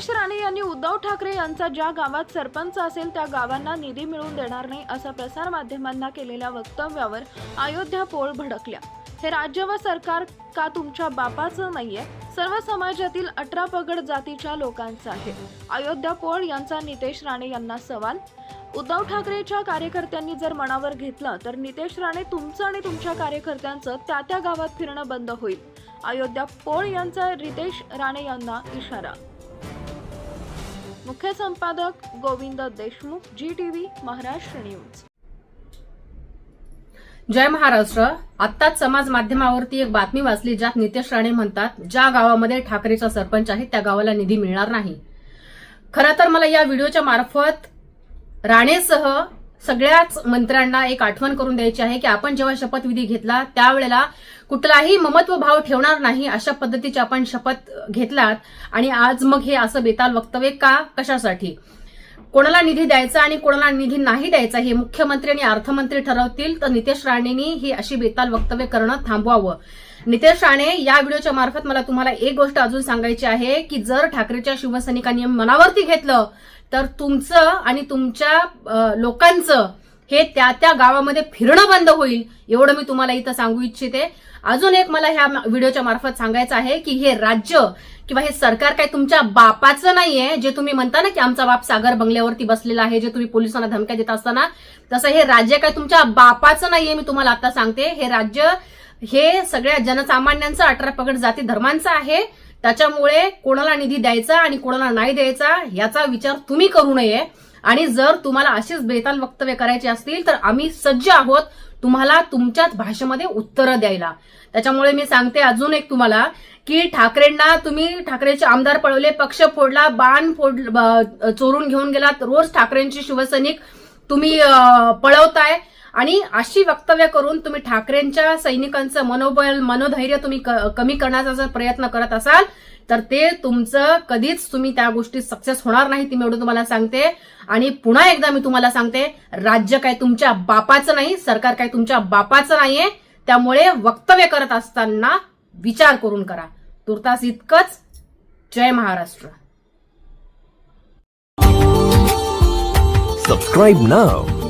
नितेश राणे यांनी उद्धव ठाकरे यांचा ज्या गावात सरपंच असेल त्या गावांना निधी मिळवून देणार नाही असा प्रसार माध्यमांना केलेल्या वक्तव्यावर अयोध्या पोळ भडकल्या. हे राज्य व सरकार का तुमच्या बापाचं नाहीये? सर्व समाजातील अठरा पगड जातीच्या लोकांचं आहे. अयोध्या पोळ यांचा नितेश राणे यांना सवाल? उद्धव ठाकरेच्या कार्यकर्त्यांनी जर मनावर घेतलं तर नितेश राणे तुमचं आणि तुमच्या कार्यकर्त्यांचं त्या त्या गावात फिरणं बंद होईल. अयोध्या पोळ यांचा रितेश राणे यांना इशारा मुख्य संपादक गोविंद देशमुख जी टीव्ही महाराष्ट्र न्यूज जय महाराष्ट्र. आत्ताच समाज माध्यमावरती एक बातमी वाचली ज्यात नितेश राणे म्हणतात ज्या गावामध्ये ठाकरेचा सरपंच आहे त्या गावाला निधी मिळणार नाही. खरं तर मला या व्हिडिओच्या मार्फत राणेसह सगळ्याच मंत्र्यांना एक आठवण करून द्यायची आहे की आपण जेव्हा शपथविधी घेतला त्यावेळेला कुठलाही ममत्व भाव ठेवणार नाही अशा पद्धतीची आपण शपथ घेतलात. आणि आज मग हे असं बेताल वक्तव्य का? कशासाठी? कोणाला निधी द्यायचा आणि कोणाला निधी नाही द्यायचा हे मुख्यमंत्री आणि अर्थमंत्री ठरवतील तर नितेश राणेंनी ही अशी बेताल वक्तव्य करणं थांबवावं. नितेश राणे या व्हिडिओच्या मार्फत मला तुम्हाला एक गोष्ट अजून सांगायची आहे की जर ठाकरेच्या शिवसैनिकांनी मनावरती घेतलं तर तुमचं आणि तुमच्या लोकांचं हे त्या त्या गावामध्ये फिरणं बंद होईल एवढं मी तुम्हाला इथं सांगू इच्छिते. अजून एक मला ह्या व्हिडिओच्या मार्फत सांगायचं आहे की हे राज्य किंवा हे सरकार काय तुमच्या बापाचं नाहीये जे तुम्ही म्हणता ना की आमचा बाप सागर बंगल्यावरती बसलेला आहे जे तुम्ही पोलिसांना धमक्या देत असताना तसं हे राज्य काय तुमच्या बापाचं नाहीये मी तुम्हाला आता सांगते. हे राज्य हे सगळ्या जनसामान्यांचं अठरा पगड जाती धर्मांचं आहे. त्याच्यामुळे कोणाला निधी द्यायचा आणि कोणाला नाही द्यायचा याचा विचार तुम्ही करू नये. आणि जर तुम्हाला अशीच बेताल वक्तव्य करायची असतील तर आम्ही सज्ज आहोत तुम्हाला तुमच्याच भाषेमध्ये उत्तरं द्यायला. त्याच्यामुळे मी सांगते अजून एक तुम्हाला की ठाकरेंना तुम्ही ठाकरेचे आमदार पळवले पक्ष फोडला बाण फोड चोरून घेऊन गेलात. रोज ठाकरेंची शिवसैनिक तुम्ही पळवताय. आणि अशी वक्तव्य करून तुम्ही ठाकरेंच्या सैनिकांचं मनोबल मनोधैर्य तुम्ही कमी करण्याचा जर प्रयत्न करत असाल तर ते तुमचं कधीच तुम्ही त्या गोष्टीत सक्सेस होणार नाही ती मी एवढं तुम्हाला सांगते. आणि पुन्हा एकदा मी तुम्हाला सांगते राज्य काय तुमच्या बापाचं नाही सरकार काय तुमच्या बापाचं नाहीये त्यामुळे वक्तव्य करत असताना विचार करून करा. तुर्तास इतकंच. जय Maharashtra. Subscribe now.